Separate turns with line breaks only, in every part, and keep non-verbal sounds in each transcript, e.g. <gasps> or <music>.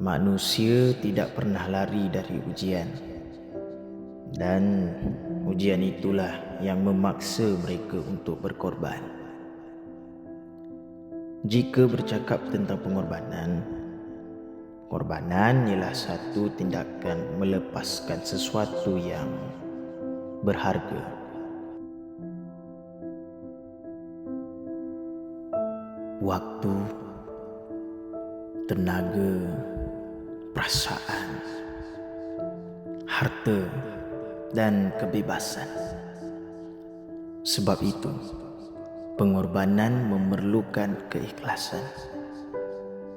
manusia tidak pernah lari dari ujian. Dan ujian itulah yang memaksa mereka untuk berkorban. Jika bercakap tentang pengorbanan, pengorbanan ialah satu tindakan melepaskan sesuatu yang berharga. Waktu, tenaga, perasaan, harta dan kebebasan. Sebab itu, pengorbanan memerlukan keikhlasan.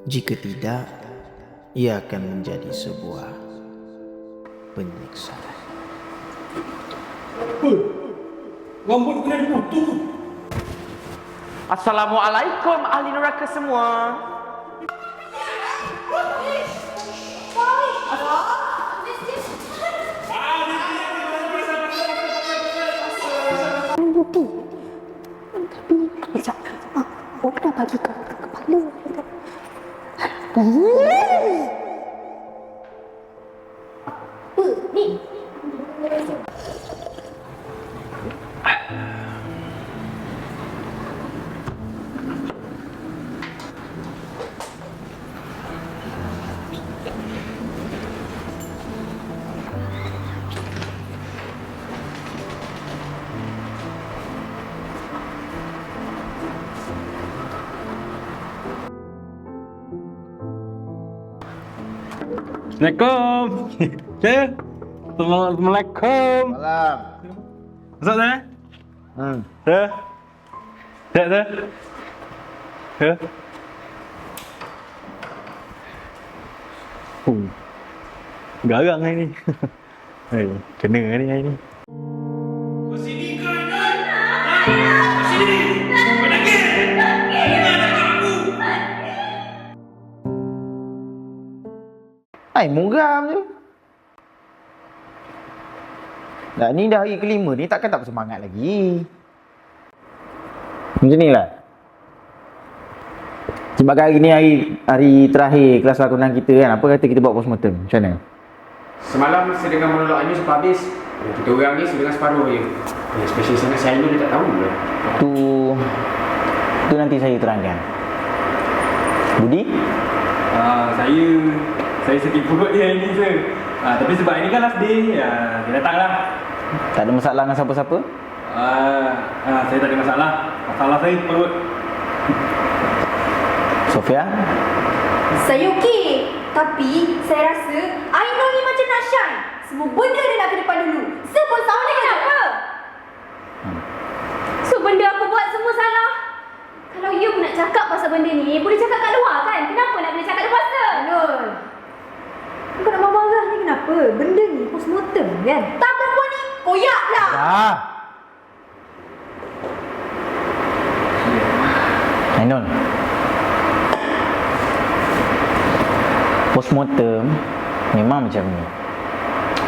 Jika tidak, ia akan menjadi sebuah penyiksaan.
Rambut kena dipotong.
Assalamualaikum ahli neraka semua.
Assalamualaikum. Saya. <laughs> Assalamualaikum.
Malam.
Masuk saya.
Hmm.
Saya. Saya saya. Ya. Oh. Garang hari ni. <laughs> Hai, kena hari ni
Hai, muram je. Dah ni dah hari kelima ni takkan tak bersemangat lagi. Macam ni lah. Sebab hari ni hari hari terakhir kelas lakonan kita kan. Apa kata kita buat postmortem? Macam mana?
Semalam saya dengar monolog Anu sampai habis. Kita orang ni dengar separuh je. Yang special sangat saya dia tak tahu lah.
Tu tu nanti saya terangkan. Budi?
Ah, saya saya sedih perut dia hari ni sir. Ah, tapi sebab ini kan last day, ah, dia datang lah.
Tak ada masalah dengan siapa-siapa?
Ah, ah, saya tak ada masalah. Masalah saya perut.
Sofia?
Saya okey. Tapi saya rasa Ainul ni macam nak shine. Semua benda dia nak ke depan dulu. Sebab tahun ni kenapa? So benda aku buat semua salah. Kalau you pun nak cakap pasal benda ni, boleh cakap kat luar kan? Kenapa nak kena cakap depan kita? Ainul. Kau nak marah ni kenapa? Benda ni postmortem kan? Tak perempuan ni koyak
Ainul. Postmortem memang macam ni.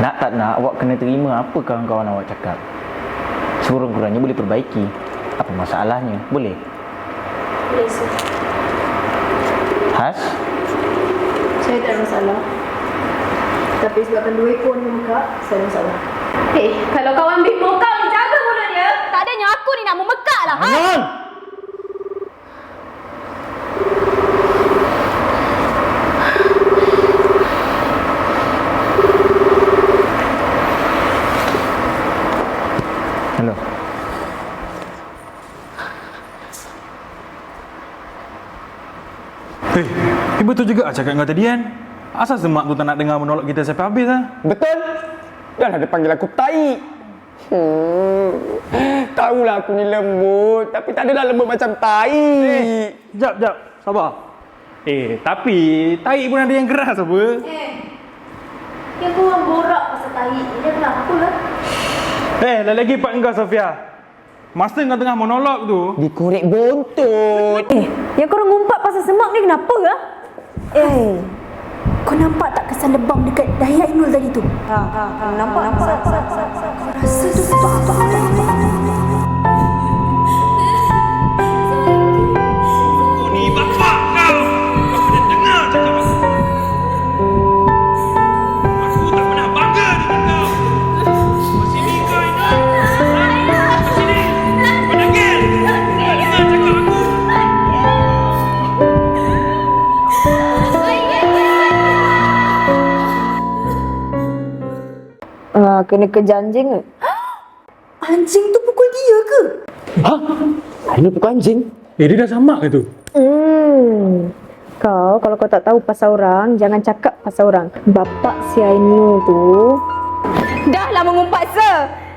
Nak tak nak awak kena terima apa kawan-kawan awak cakap. Sekurang-kurangnya boleh perbaiki. Apa masalahnya? Boleh?
Boleh sir.
Has?
Saya tak ada masalah. Tapi sebabkan ekor ni muka, saya ada masalah. Eh, kalau kawan bimbo kau ni jaga mulut dia, tak adanya aku ni nak memekak lah. Ha?
Hello.
Eh, eh betul juga ah cakap kau tadi kan. Asal semak tu tak nak dengar monolog kita sampai habis ah.
Betul? Dah lah dia panggil aku tai. Hmm. Tahulah aku ni lembut, tapi tak adalah lembut macam tai.
Jap, jap. Sabar. Eh, tapi tai pun ada yang keras apa?
Eh, yang kau orang borak pasal tahi. Dia kenapa lah?
Eh, lagi part engkau Sofia. Masa kau tengah monolog tu,
Dikorek bontot.
Eh, yang kau orang ngumpat pasal semak ni kenapa lah? Eh, kau nampak tak kesan lebam dekat dahi Ainul tadi tu? Ha, ha, ha. Nampak, nampak. Kau rasa tu tak apa
Ni bapak kau. Kau boleh dengar cakap aku.
Kena kejar anjing ke? <gasps> Anjing tu pukul dia ke?
Ha? Aina pukul anjing?
Eh dia dah samak ke tu?
Hmm. Kau kalau kau tak tahu pasal orang, jangan cakap pasal orang. Bapak si Ainu tu
Dah lah mengumpat sir.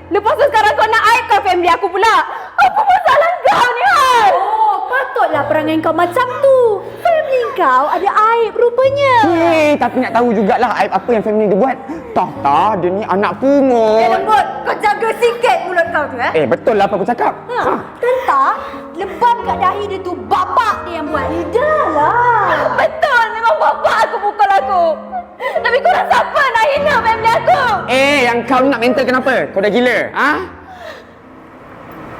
Lepas tu sekarang kau nak aibkan family aku pula. Apa masalah kau ni Hal? Oh, patutlah perangai kau macam tu. Family kau ada aib rupanya.
Eh, tapi nak tahu jugalah aib apa yang family dia buat. Tah, tah, dia ni anak
Eh
pungut.
lembut, kau jaga sikit mulut kau tu eh.
Eh, betul lah apa aku cakap.
Ha, tenta, lebam kat dahi dia tu bapak dia yang buat. Eh, dah lah. Betul, memang bapak aku pukul aku. Tapi korang siapa nak hina family aku?
Eh, yang kau nak mental kenapa? Kau dah gila? Ha?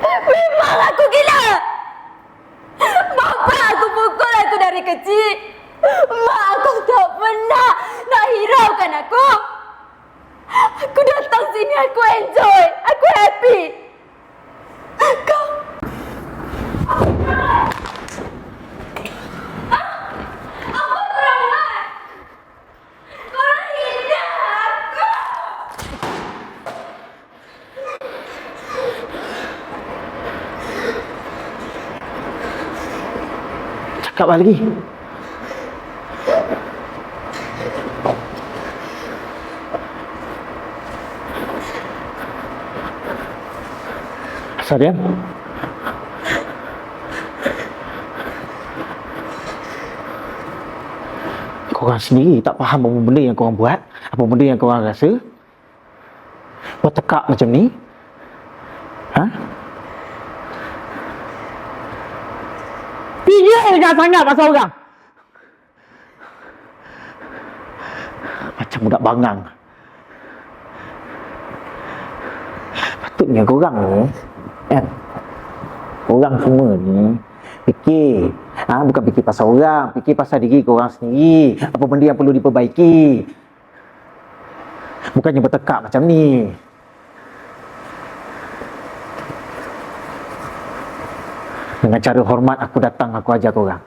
Memang aku gila. Bapak aku pukul aku dari kecil. Mak aku tak pernah nak hiraukan aku. Aku datang sini, aku enjoy. Aku happy.
Cakap lagi? Sadian? Korang sendiri tak faham apa benda yang korang buat, apa benda yang korang rasa. Kau tekak macam ni. Ha? Fikirkan sangat pasal orang. Macam budak bangang. Patutnya korang ni, kan? Orang semua ni fikir. Ha, bukan fikir pasal orang, fikir pasal diri korang sendiri. Apa benda yang perlu diperbaiki. Bukannya bertekak macam ni. Dengan cara hormat aku datang aku ajar korang.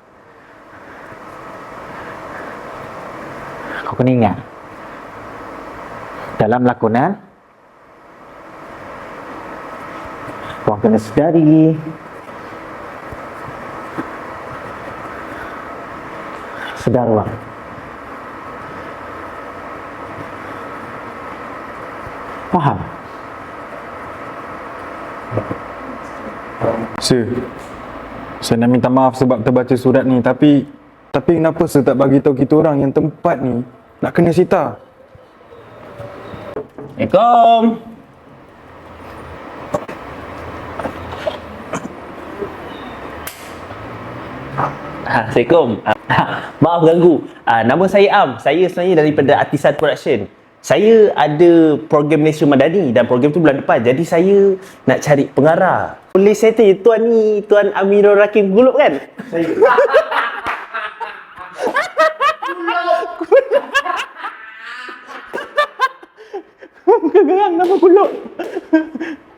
Kau kena ingat. Dalam lakonan Korang kena sedari Sedar Faham?
Sir, saya nak minta maaf sebab terbaca surat ni tapi tapi kenapa sir tak bagi tahu kita orang yang tempat ni nak kena sita?
Assalamualaikum. Ha, Assalamualaikum. Ah, <laughs> Maaf ganggu. Ah, nama saya Am. Saya sebenarnya daripada Artisan Production. Saya ada program Malaysia Madani dan program tu bulan depan. Jadi saya nak cari pengarah. Boleh saya tanya tuan ni Tuan Amirul Rakim Gulup kan? Saya. Bukan gerang nama Gulup. <laughs>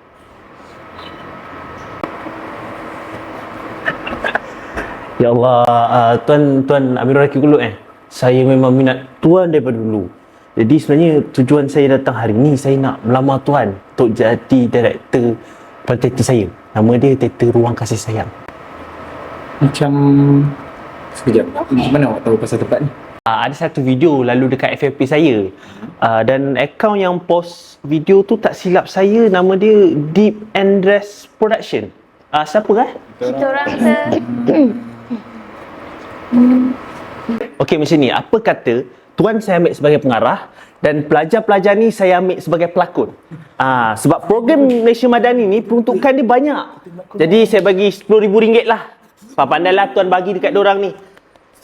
Ya Allah, uh, tuan tuan Amirul Rakim Gulup eh. Saya memang minat tuan daripada dulu. Jadi sebenarnya tujuan saya datang hari ni saya nak melamar tuan untuk jadi director pada teater saya. Nama dia Teater Ruang Kasih Sayang.
Macam... Sekejap, mana awak tahu pasal tempat ni?
Uh, ada satu video lalu dekat FFP saya uh, dan akaun yang post video tu tak silap saya nama dia Deep and Dress Production. Uh, siapa eh?
Kita orang. <coughs> <coughs>
Okey macam ni, apa kata tuan saya ambil sebagai pengarah dan pelajar-pelajar ni saya ambil sebagai pelakon. Ah sebab program Malaysia Madani ni peruntukan dia banyak. Jadi saya bagi RM10,000 lah. Pandailah tuan bagi dekat orang ni.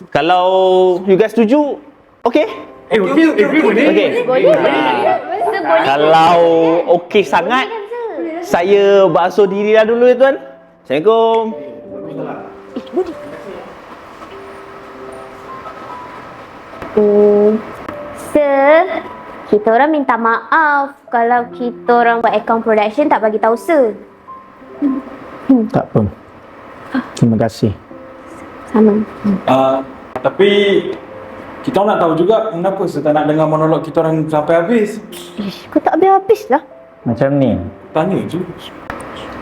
Kalau you guys setuju, okey?
Eh, okey, okey, boleh.
Okey.
Boleh, boleh. Boleh.
Kalau okey sangat, saya basuh diri dah dulu ya tuan. Assalamualaikum.
Hmm. Sir, kita orang minta maaf kalau kita orang buat account production tak bagi tahu sir.
Tak apa. Terima kasih.
Sama.
Uh, tapi
Kita nak tahu juga kenapa saya tak nak dengar monolog kita orang sampai habis.
Ish, kau tak habis-habis lah.
Macam ni.
Tanya je.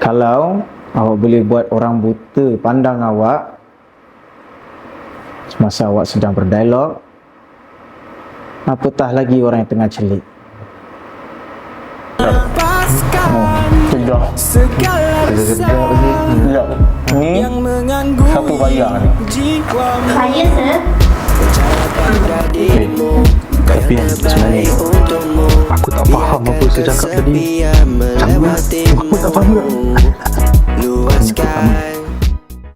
Kalau awak boleh buat orang buta pandang awak semasa awak sedang berdialog, apatah lagi orang yang tengah celik.
Sekejap. Sekejap lagi. Sekejap. Ni siapa bayar ni?
Saya, sir.
Tapi sebenarnya aku tak faham apa saya cakap tadi. Mana? Aku tak faham juga. Aku tak faham.